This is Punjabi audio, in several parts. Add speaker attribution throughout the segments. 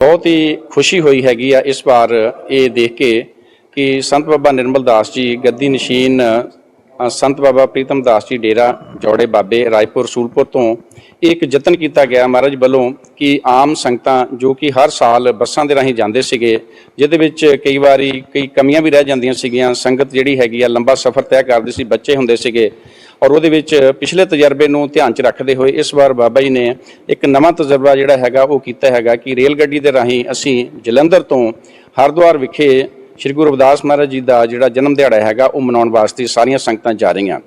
Speaker 1: ਬਹੁਤ ਹੀ ਖੁਸ਼ੀ ਹੋਈ ਹੈਗੀ ਆ ਇਸ ਵਾਰ ਇਹ ਦੇਖ ਕੇ ਕਿ ਸੰਤ ਬਾਬਾ ਨਿਰਮਲ ਦਾਸ ਜੀ ਗੱਦੀ ਨਸ਼ੀਨ ਸੰਤ ਬਾਬਾ ਪ੍ਰੀਤਮ ਦਾਸ ਜੀ ਡੇਰਾ ਜੋੜੇ ਬਾਬੇ ਰਾਏਪੁਰ ਸੂਲਪੁਰ ਤੋਂ ਇੱਕ ਯਤਨ ਕੀਤਾ ਗਿਆ ਮਹਾਰਾਜ ਵੱਲੋਂ ਕਿ ਆਮ ਸੰਗਤਾਂ ਜੋ ਕਿ ਹਰ ਸਾਲ ਬੱਸਾਂ ਦੇ ਰਾਹੀਂ ਜਾਂਦੇ ਸੀਗੇ, ਜਿਹਦੇ ਵਿੱਚ ਕਈ ਵਾਰੀ ਕਈ ਕਮੀਆਂ ਵੀ ਰਹਿ ਜਾਂਦੀਆਂ ਸੀਗੀਆਂ, ਸੰਗਤ ਜਿਹੜੀ ਹੈਗੀ ਆ ਲੰਬਾ ਸਫ਼ਰ ਤੈਅ ਕਰਦੇ ਸੀ, ਬੱਚੇ ਹੁੰਦੇ ਸੀਗੇ ਔਰ ਉਹਦੇ ਵਿੱਚ ਪਿਛਲੇ ਤਜਰਬੇ ਨੂੰ ਧਿਆਨ 'ਚ ਰੱਖਦੇ ਹੋਏ ਇਸ ਵਾਰ ਬਾਬਾ ਜੀ ਨੇ ਇੱਕ ਨਵਾਂ ਤਜਰਬਾ ਜਿਹੜਾ ਹੈਗਾ ਉਹ ਕੀਤਾ ਹੈਗਾ ਕਿ ਰੇਲ ਗੱਡੀ ਦੇ ਰਾਹੀਂ ਅਸੀਂ ਜਲੰਧਰ ਤੋਂ ਹਰਿਦੁਆਰ ਵਿਖੇ ਸ੍ਰੀ ਗੁਰੂ ਰਵਿਦਾਸ ਮਹਾਰਾਜ ਜੀ ਦਾ ਜਿਹੜਾ ਜਨਮ ਦਿਹਾੜਾ ਹੈਗਾ ਉਹ ਮਨਾਉਣ ਵਾਸਤੇ ਸਾਰੀਆਂ ਸੰਗਤਾਂ ਜਾ ਰਹੀਆਂ।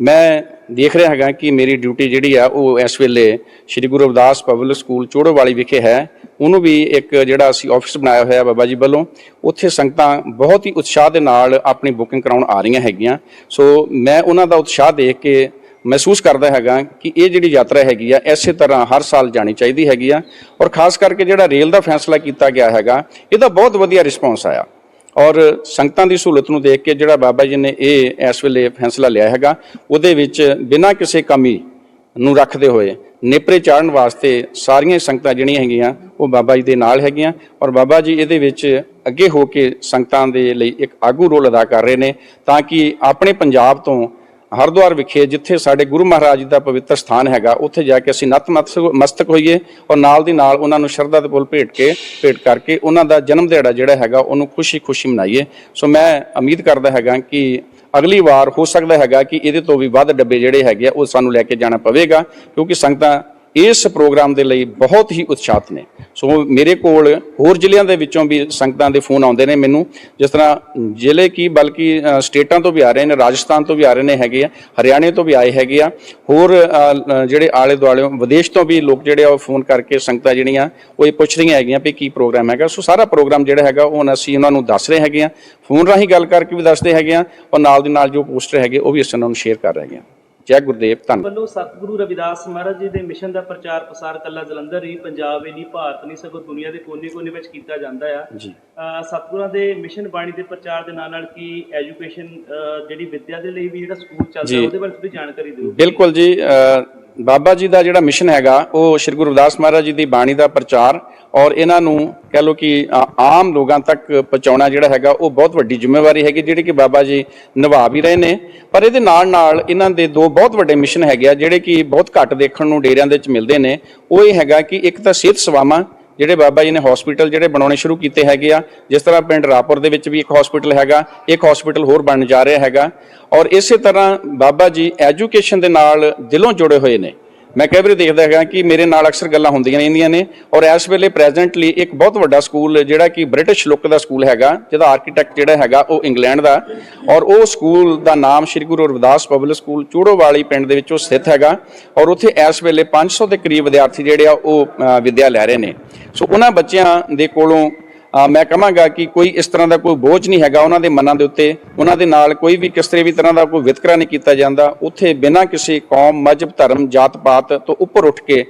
Speaker 1: ਮੈਂ ਦੇਖ ਰਿਹਾ ਹੈਗਾ ਕਿ ਮੇਰੀ ਡਿਊਟੀ ਜਿਹੜੀ ਆ, ਉਹ ਇਸ ਵੇਲੇ ਸ੍ਰੀ ਗੁਰੂ ਰਵਿਦਾਸ ਪਬਲਿਕ ਸਕੂਲ ਚੋੜੋਵਾਲੀ ਵਿਖੇ ਹੈ। ਉਹਨੂੰ ਵੀ ਇੱਕ ਜਿਹੜਾ ਅਸੀਂ ਆਫਿਸ ਬਣਾਇਆ ਹੋਇਆ ਬਾਬਾ ਜੀ ਵੱਲੋਂ, ਉੱਥੇ ਸੰਗਤਾਂ ਬਹੁਤ ਹੀ ਉਤਸ਼ਾਹ ਦੇ ਨਾਲ ਆਪਣੀ ਬੁਕਿੰਗ ਕਰਾਉਣ ਆ ਰਹੀਆਂ ਹੈਗੀਆਂ। ਸੋ ਮੈਂ ਉਹਨਾਂ ਦਾ ਉਤਸ਼ਾਹ ਦੇਖ ਕੇ ਮਹਿਸੂਸ ਕਰਦਾ ਹੈਗਾ ਕਿ ਇਹ ਜਿਹੜੀ ਯਾਤਰਾ ਹੈਗੀ ਆ ਐਸੇ ਤਰ੍ਹਾਂ ਹਰ ਸਾਲ ਜਾਣੀ ਚਾਹੀਦੀ ਹੈਗੀ ਆ। ਔਰ ਖਾਸ ਕਰਕੇ ਜਿਹੜਾ ਰੇਲ ਦਾ ਫੈਸਲਾ ਕੀਤਾ ਗਿਆ ਹੈਗਾ, ਇਹਦਾ ਬਹੁਤ ਵਧੀਆ ਰਿਸਪੌਂਸ ਆਇਆ। ਔਰ ਸੰਗਤਾਂ ਦੀ ਸਹੂਲਤ ਨੂੰ ਦੇਖ ਕੇ ਜਿਹੜਾ ਬਾਬਾ ਜੀ ਨੇ ਇਹ ਇਸ ਵੇਲੇ ਫੈਸਲਾ ਲਿਆ ਹੈਗਾ, ਉਹਦੇ ਵਿੱਚ ਬਿਨਾਂ ਕਿਸੇ ਕਮੀ ਨੂੰ ਰੱਖਦੇ ਹੋਏ ਨੇਪਰੇ ਚਾੜਨ ਵਾਸਤੇ ਸਾਰੀਆਂ ਸੰਗਤਾਂ ਜਿਹੜੀਆਂ ਹੈਗੀਆਂ, ਉਹ ਬਾਬਾ ਜੀ ਦੇ ਨਾਲ ਹੈਗੀਆਂ ਔਰ ਬਾਬਾ ਜੀ ਇਹਦੇ ਵਿੱਚ ਅੱਗੇ ਹੋ ਕੇ ਸੰਗਤਾਂ ਦੇ ਲਈ ਇੱਕ ਆਗੂ ਰੋਲ ਅਦਾ ਕਰ ਰਹੇ ਨੇ ਤਾਂ ਕਿ ਆਪਣੇ ਪੰਜਾਬ ਤੋਂ ਹਰਿਦੁਆਰ ਵਿਖੇ, ਜਿੱਥੇ ਸਾਡੇ ਗੁਰੂ ਮਹਾਰਾਜ ਜੀ ਦਾ ਪਵਿੱਤਰ ਸਥਾਨ ਹੈਗਾ, ਉੱਥੇ ਜਾ ਕੇ ਅਸੀਂ ਨਤਮਸਤਕ ਮਸਤਕ ਹੋਈਏ ਔਰ ਨਾਲ ਦੀ ਨਾਲ ਉਹਨਾਂ ਨੂੰ ਸ਼ਰਧਾ ਦੇ ਫੁੱਲ ਭੇਟ ਕੇ, ਭੇਟ ਕਰਕੇ ਉਹਨਾਂ ਦਾ ਜਨਮ ਦਿਹਾੜਾ ਜਿਹੜਾ ਹੈਗਾ, ਉਹਨੂੰ ਖੁਸ਼ੀ-ਖੁਸ਼ੀ ਮਨਾਈਏ। ਸੋ ਮੈਂ ਉਮੀਦ ਕਰਦਾ ਹੈਗਾ ਕਿ ਅਗਲੀ ਵਾਰ ਹੋ ਸਕਦਾ ਹੈਗਾ ਕਿ ਇਹਦੇ ਤੋਂ ਵੀ ਵੱਧ ਡੱਬੇ ਜਿਹੜੇ ਹੈਗੇ ਆ, ਉਹ ਸਾਨੂੰ ਲੈ ਕੇ ਜਾਣਾ ਪਵੇਗਾ, ਕਿਉਂਕਿ ਸੰਗਤਾਂ ਇਸ ਪ੍ਰੋਗਰਾਮ ਦੇ ਲਈ ਬਹੁਤ ਹੀ ਉਤਸ਼ਾਹਤ ਨੇ। ਸੋ ਮੇਰੇ ਕੋਲ ਹੋਰ ਜ਼ਿਲ੍ਹਿਆਂ ਦੇ ਵਿੱਚੋਂ ਵੀ ਸੰਗਤਾਂ ਦੇ ਫੋਨ ਆਉਂਦੇ ਨੇ ਮੈਨੂੰ। ਜਿਸ ਤਰ੍ਹਾਂ ਜ਼ਿਲ੍ਹੇ ਕੀ, ਬਲਕਿ ਸਟੇਟਾਂ ਤੋਂ ਵੀ ਆ ਰਹੇ ਨੇ, ਰਾਜਸਥਾਨ ਤੋਂ ਵੀ ਆ ਰਹੇ ਨੇ ਹੈਗੇ ਆ, ਹਰਿਆਣੇ ਤੋਂ ਵੀ ਆਏ ਹੈਗੇ ਆ। ਹੋਰ ਜਿਹੜੇ ਆਲੇ ਦੁਆਲੇ, ਵਿਦੇਸ਼ ਤੋਂ ਵੀ ਲੋਕ ਜਿਹੜੇ ਆ ਉਹ ਫੋਨ ਕਰਕੇ ਸੰਗਤਾਂ ਜਿਹੜੀਆਂ, ਉਹ ਇਹ ਪੁੱਛ ਰਹੀਆਂ ਹੈਗੀਆਂ ਵੀ ਕੀ ਪ੍ਰੋਗਰਾਮ ਹੈਗਾ। ਸੋ ਸਾਰਾ ਪ੍ਰੋਗਰਾਮ ਜਿਹੜਾ ਹੈਗਾ, ਉਹ ਅਸੀਂ ਉਹਨਾਂ ਨੂੰ ਦੱਸ ਰਹੇ ਹੈਗੇ ਆ। ਫੋਨ ਰਾਹੀਂ ਗੱਲ ਕਰਕੇ ਵੀ ਦੱਸਦੇ ਹੈਗੇ ਆ, ਔਰ ਨਾਲ ਦੀ ਨਾਲ ਜੋ ਪੋਸਟਰ ਹੈਗੇ, ਉਹ ਵੀ ਅਸੀਂ ਉਹਨਾਂ ਨੂੰ ਸ਼ੇਅਰ ਕਰ ਰਹੇ ਹੈਗੇ ਆ। ਜੈ ਗੁਰਦੇਵ ਧੰਨਵਾਦ
Speaker 2: ਵੱਲੋਂ ਸਤਿਗੁਰੂ ਰਵਿਦਾਸ ਮਹਾਰਾਜ ਜੀ ਦੇ ਮਿਸ਼ਨ ਦਾ ਪ੍ਰਚਾਰ ਪ੍ਰਸਾਰ ਕੱਲਾ ਜਲੰਧਰ ਹੀ ਪੰਜਾਬ ਹੀ ਨਹੀਂ ਭਾਰਤ ਨਹੀਂ ਸਗੋਂ ਦੁਨੀਆ ਦੇ ਕੋਨੇ-ਕੋਨੇ ਵਿੱਚ ਕੀਤਾ ਜਾਂਦਾ ਆ।
Speaker 1: ਜੀ।
Speaker 2: ਸਤਿਗੁਰਾਂ ਦੇ ਮਿਸ਼ਨ ਬਾਣੀ ਦੇ ਪ੍ਰਚਾਰ ਦੇ ਨਾਲ ਨਾਲ ਕੀ ਐਜੂਕੇਸ਼ਨ ਜਿਹੜੀ ਵਿੱਦਿਆ ਦੇ ਲਈ ਵੀ ਜਿਹੜਾ ਸਕੂਲ ਚੱਲਦਾ। ਉਹਦੇ ਬਾਰੇ ਥੋੜੀ ਜਾਣਕਾਰੀ ਦਿਓ।
Speaker 1: ਬਿਲਕੁਲ ਜੀ ਬਾਬਾ ਜੀ ਦਾ ਜਿਹੜਾ ਮਿਸ਼ਨ ਹੈਗਾ, ਉਹ ਸ੍ਰੀ ਗੁਰੂ ਰਵਿਦਾਸ ਮਹਾਰਾਜ ਜੀ ਦੀ ਬਾਣੀ ਦਾ ਪ੍ਰਚਾਰ ਔਰ ਇਹਨਾਂ ਨੂੰ ਕਹਿ ਲਓ ਕਿ ਆਮ ਲੋਕਾਂ ਤੱਕ ਪਹੁੰਚਾਉਣਾ ਜਿਹੜਾ ਹੈਗਾ, ਉਹ ਬਹੁਤ ਵੱਡੀ ਜ਼ਿੰਮੇਵਾਰੀ ਹੈਗੀ, ਜਿਹੜੀ ਕਿ ਬਾਬਾ ਜੀ ਨਿਭਾ ਵੀ ਰਹੇ ਨੇ। ਪਰ ਇਹਦੇ ਨਾਲ ਨਾਲ ਇਹਨਾਂ ਦੇ ਦੋ ਬਹੁਤ ਵੱਡੇ ਮਿਸ਼ਨ ਹੈਗੇ ਆ, ਜਿਹੜੇ ਕਿ ਬਹੁਤ ਘੱਟ ਦੇਖਣ ਨੂੰ ਡੇਰਿਆਂ ਦੇ ਵਿੱਚ ਮਿਲਦੇ ਨੇ। ਉਹ ਇਹ ਹੈਗਾ ਕਿ ਇੱਕ ਤਾਂ ਸਿਹਤ ਸੇਵਾਵਾਂ ਜਿਹੜੇ ਬਾਬਾ ਜੀ ਨੇ ਹਸਪੀਟਲ ਜਿਹੜੇ ਬਣਾਉਣੇ ਸ਼ੁਰੂ ਕੀਤੇ ਹੈਗੇ ਆ, ਜਿਸ ਤਰ੍ਹਾਂ ਪਿੰਡ ਰਾਪੁਰ ਦੇ ਵਿੱਚ ਵੀ ਇੱਕ ਹਸਪੀਟਲ ਹੈਗਾ, ਇੱਕ ਹਸਪੀਟਲ ਹੋਰ ਬਣਨ ਜਾ ਰਿਹਾ ਹੈਗਾ। ਔਰ ਇਸੇ ਤਰ੍ਹਾਂ ਬਾਬਾ ਜੀ ਐਜੂਕੇਸ਼ਨ ਦੇ ਨਾਲ ਦਿਲੋਂ ਜੁੜੇ ਹੋਏ ਨੇ। ਮੈਂ ਕਈ ਵਾਰੀ ਦੇਖਦਾ ਹੈਗਾ ਕਿ ਮੇਰੇ ਨਾਲ ਅਕਸਰ ਗੱਲਾਂ ਹੁੰਦੀਆਂ ਰਹਿੰਦੀਆਂ ਨੇ। ਔਰ ਇਸ ਵੇਲੇ ਪ੍ਰੈਜ਼ੈਂਟਲੀ ਇੱਕ ਬਹੁਤ ਵੱਡਾ ਸਕੂਲ ਜਿਹੜਾ ਕਿ ਬ੍ਰਿਟਿਸ਼ ਲੁੱਕ ਦਾ ਸਕੂਲ ਹੈਗਾ ਜਿਹਦਾ ਆਰਕੀਟੈਕਟ ਜਿਹੜਾ ਹੈਗਾ ਉਹ ਇੰਗਲੈਂਡ ਦਾ। ਔਰ ਉਹ ਸਕੂਲ ਦਾ ਨਾਮ ਸ੍ਰੀ ਗੁਰੂ ਰਵਿਦਾਸ ਪਬਲਿਕ ਸਕੂਲ ਚੂੜੋਵਾਲੀ ਪਿੰਡ ਦੇ ਵਿੱਚ ਉਹ ਸਥਿਤ ਹੈਗਾ। ਔਰ ਉੱਥੇ ਇਸ ਵੇਲੇ 500 ਦੇ ਕਰੀਬ ਵਿਦਿਆਰਥੀ ਜਿਹੜੇ ਆ ਉਹ ਅ, ਵਿੱਦਿਆ ਲੈ ਰਹੇ ਨੇ। ਸੋ ਉਹਨਾਂ ਬੱਚਿਆਂ ਦੇ ਕੋਲੋਂ ਮੈਂ ਕਹਾਂਗਾ ਕਿ ਕੋਈ ਇਸ ਤਰ੍ਹਾਂ ਦਾ ਕੋਈ ਬੋਝ ਨਹੀਂ ਹੈਗਾ ਉਹਨਾਂ ਦੇ ਮਨਾਂ ਦੇ ਉੱਤੇ। ਉਹਨਾਂ ਦੇ ਨਾਲ ਕੋਈ ਵੀ ਕਿਸੇ ਵੀ ਤਰ੍ਹਾਂ ਦਾ ਕੋਈ ਵਿਤਕਰਾ ਨਹੀਂ ਕੀਤਾ ਜਾਂਦਾ। ਉੱਥੇ ਬਿਨਾਂ ਕਿਸੇ ਕੌਮ ਮਜਬ ਧਰਮ, ਜਾਤ ਪਾਤ ਤੋਂ ਉੱਪਰ ਉੱਠ ਕੇ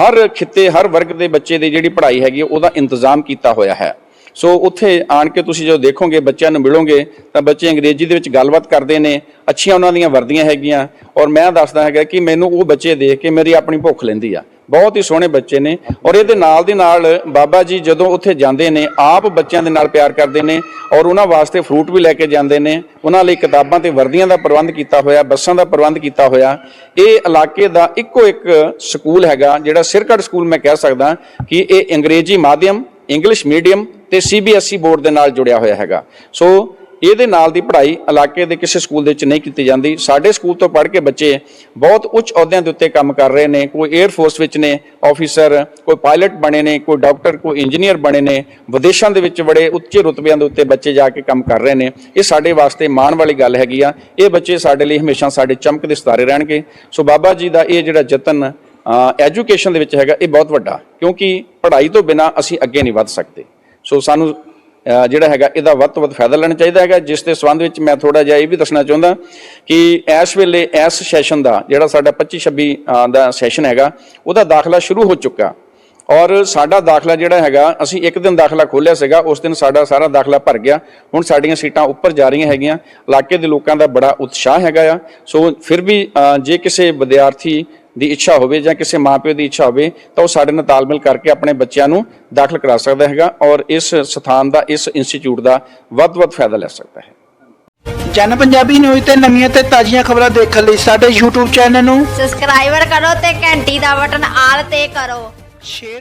Speaker 1: ਹਰ ਖਿੱਤੇ, ਹਰ ਵਰਗ ਦੇ ਬੱਚੇ ਦੀ ਜਿਹੜੀ ਪੜ੍ਹਾਈ ਹੈਗੀ, ਉਹਦਾ ਇੰਤਜ਼ਾਮ ਕੀਤਾ ਹੋਇਆ ਹੈ। ਸੋ ਉੱਥੇ ਆਣ ਕੇ ਤੁਸੀਂ ਜਦੋਂ ਦੇਖੋਗੇ, ਬੱਚਿਆਂ ਨੂੰ ਮਿਲੋਗੇ, ਤਾਂ ਬੱਚੇ ਅੰਗਰੇਜ਼ੀ ਦੇ ਵਿੱਚ ਗੱਲਬਾਤ ਕਰਦੇ ਨੇ, ਅੱਛੀਆਂ ਉਹਨਾਂ ਦੀਆਂ ਵਰਦੀਆਂ ਹੈਗੀਆਂ। ਔਰ ਮੈਂ ਦੱਸਦਾ ਹੈਗਾ ਕਿ ਮੈਨੂੰ ਉਹ ਬੱਚੇ ਦੇਖ ਕੇ ਮੇਰੀ ਆਪਣੀ ਭੁੱਖ ਲੈਂਦੀ ਆ। ਬਹੁਤ ਹੀ ਸੋਹਣੇ ਬੱਚੇ ਨੇ ਔਰ ਇਹਦੇ ਨਾਲ ਦੀ ਨਾਲ ਬਾਬਾ ਜੀ ਜਦੋਂ ਉੱਥੇ ਜਾਂਦੇ ਨੇ, ਆਪ ਬੱਚਿਆਂ ਦੇ ਨਾਲ ਪਿਆਰ ਕਰਦੇ ਨੇ ਔਰ ਉਹਨਾਂ ਵਾਸਤੇ ਫਰੂਟ ਵੀ ਲੈ ਕੇ ਜਾਂਦੇ ਨੇ। ਉਹਨਾਂ ਲਈ ਕਿਤਾਬਾਂ ਤੇ ਵਰਦੀਆਂ ਦਾ ਪ੍ਰਬੰਧ ਕੀਤਾ ਹੋਇਆ, ਬੱਸਾਂ ਦਾ ਪ੍ਰਬੰਧ ਕੀਤਾ ਹੋਇਆ। ਇਹ ਇਲਾਕੇ ਦਾ ਇੱਕੋ ਇੱਕ ਸਕੂਲ ਹੈਗਾ, ਜਿਹੜਾ ਸਿਰਕੜ ਸਕੂਲ ਮੈਂ ਕਹਿ ਸਕਦਾ ਕਿ ਇਹ ਅੰਗਰੇਜ਼ੀ ਮਾਧਿਅਮ ਇੰਗਲਿਸ਼ ਮੀਡੀਅਮ ਤੇ ਸੀਬੀਐਸਈ ਬੋਰਡ ਦੇ ਨਾਲ ਜੁੜਿਆ ਹੋਇਆ ਹੈਗਾ। ਸੋ ਇਹਦੇ ਨਾਲ ਦੀ ਪੜ੍ਹਾਈ ਇਲਾਕੇ ਦੇ ਕਿਸੇ ਸਕੂਲ ਦੇ ਵਿੱਚ ਨਹੀਂ ਕੀਤੀ ਜਾਂਦੀ। ਸਾਡੇ ਸਕੂਲ ਤੋਂ ਪੜ੍ਹ ਕੇ ਬੱਚੇ ਬਹੁਤ ਉੱਚ ਅਹੁਦਿਆਂ ਦੇ ਉੱਤੇ ਕੰਮ ਕਰ ਰਹੇ ਨੇ। ਕੋਈ 에ਅਰ ਫੋਰਸ ਵਿੱਚ ਨੇ ਆਫੀਸਰ ਕੋਈ ਪਾਇਲਟ ਬਣੇ ਨੇ, ਕੋਈ ਡਾਕਟਰ ਕੋਈ ਇੰਜੀਨੀਅਰ ਬਣੇ ਨੇ। ਵਿਦੇਸ਼ਾਂ ਦੇ ਵਿੱਚ ਬੜੇ ਉੱਚੇ ਰੁਤਬਿਆਂ ਦੇ ਉੱਤੇ ਬੱਚੇ ਜਾ ਕੇ ਕੰਮ ਕਰ ਰਹੇ ਨੇ। ਇਹ ਸਾਡੇ ਵਾਸਤੇ ਮਾਣ ਵਾਲੀ ਗੱਲ ਹੈਗੀ ਆ। ਇਹ ਬੱਚੇ ਸਾਡੇ ਲਈ ਹਮੇਸ਼ਾ ਸਾਡੇ ਚਮਕਦੇ ਸਿਤਾਰੇ ਰਹਿਣਗੇ। ਸੋ ਬਾਬਾ ਜੀ ਦਾ ਇਹ ਜਿਹੜਾ ਯਤਨ ਐਜੂਕੇਸ਼ਨ ਦੇ ਵਿੱਚ ਹੈਗਾ, ਇਹ ਬਹੁਤ ਵੱਡਾ। ਕਿਉਂਕਿ ਪੜ੍ਹਾਈ ਤੋਂ ਬਿਨਾ ਅਸੀਂ ਅੱਗੇ ਨਹੀਂ ਵੱਧ ਸਕਦੇ। ਸੋ ਸਾਨੂੰ ਜਿਹੜਾ ਹੈਗਾ, ਇਹਦਾ ਵੱਧ ਤੋਂ ਵੱਧ ਫਾਇਦਾ ਲੈਣਾ ਚਾਹੀਦਾ ਹੈਗਾ। ਜਿਸ ਦੇ ਸੰਬੰਧ ਵਿੱਚ ਮੈਂ ਥੋੜਾ ਜਿਹਾ ਇਹ ਵੀ ਦੱਸਣਾ ਚਾਹੁੰਦਾ ਕਿ ਇਸ ਵੇਲੇ ਇਸ ਸੈਸ਼ਨ ਦਾ ਜਿਹੜਾ ਸਾਡਾ 25 26 ਦਾ ਸੈਸ਼ਨ ਹੈਗਾ, ਉਹਦਾ ਦਾਖਲਾ ਸ਼ੁਰੂ ਹੋ ਚੁੱਕਾ। ਔਰ ਸਾਡਾ ਦਾਖਲਾ ਜਿਹੜਾ ਹੈਗਾ, ਅਸੀਂ ਇੱਕ ਦਿਨ ਦਾਖਲਾ ਖੋਲ੍ਹਿਆ ਸੀਗਾ, ਉਸ ਦਿਨ ਸਾਡਾ ਸਾਰਾ ਦਾਖਲਾ ਭਰ ਗਿਆ। ਹੁਣ ਸਾਡੀਆਂ ਸੀਟਾਂ ਉੱਪਰ ਜਾ ਰਹੀਆਂ ਹੈਗੀਆਂ। ਇਲਾਕੇ ਦੇ ਲੋਕਾਂ ਦਾ ਬੜਾ ਉਤਸ਼ਾਹ ਹੈਗਾ ਆ। ਸੋ ਫਿਰ ਵੀ ਜੇ ਕਿਸੇ ਵਿਦਿਆਰਥੀ ਦੀ ਇੱਛਾ ਹੋਵੇ ਜਾਂ ਕਿਸੇ ਮਾਪਿਓ ਦੀ ਇੱਛਾ ਹੋਵੇ ਤਾਂ ਉਹ ਸਾਡੇ ਨਾਲ ਤਾਲਮੇਲ ਕਰਕੇ ਆਪਣੇ ਬੱਚਿਆਂ ਨੂੰ ਦਾਖਲ ਕਰਾ ਸਕਦਾ ਹੈਗਾ ਔਰ ਇਸ ਸਥਾਨ ਦਾ ਇਸ ਇੰਸਟੀਚਿਊਟ ਦਾ ਵੱਧ ਤੋਂ ਵੱਧ ਫਾਇਦਾ ਲੈ ਸਕਦਾ ਹੈ।
Speaker 3: ਜਨ ਪੰਜਾਬੀ ਨਿਊਜ਼ ਤੇ ਨਵੀਆਂ ਤੇ ਤਾਜ਼ੀਆਂ ਖਬਰਾਂ ਦੇਖਣ ਲਈ ਸਾਡੇ YouTube ਚੈਨਲ ਨੂੰ
Speaker 4: ਸਬਸਕ੍ਰਾਈਬਰ ਕਰੋ ਤੇ ਘੰਟੀ ਦਾ ਬਟਨ ਆਲ ਤੇ ਕਰੋ।
Speaker 3: ਸ਼ੇਅਰ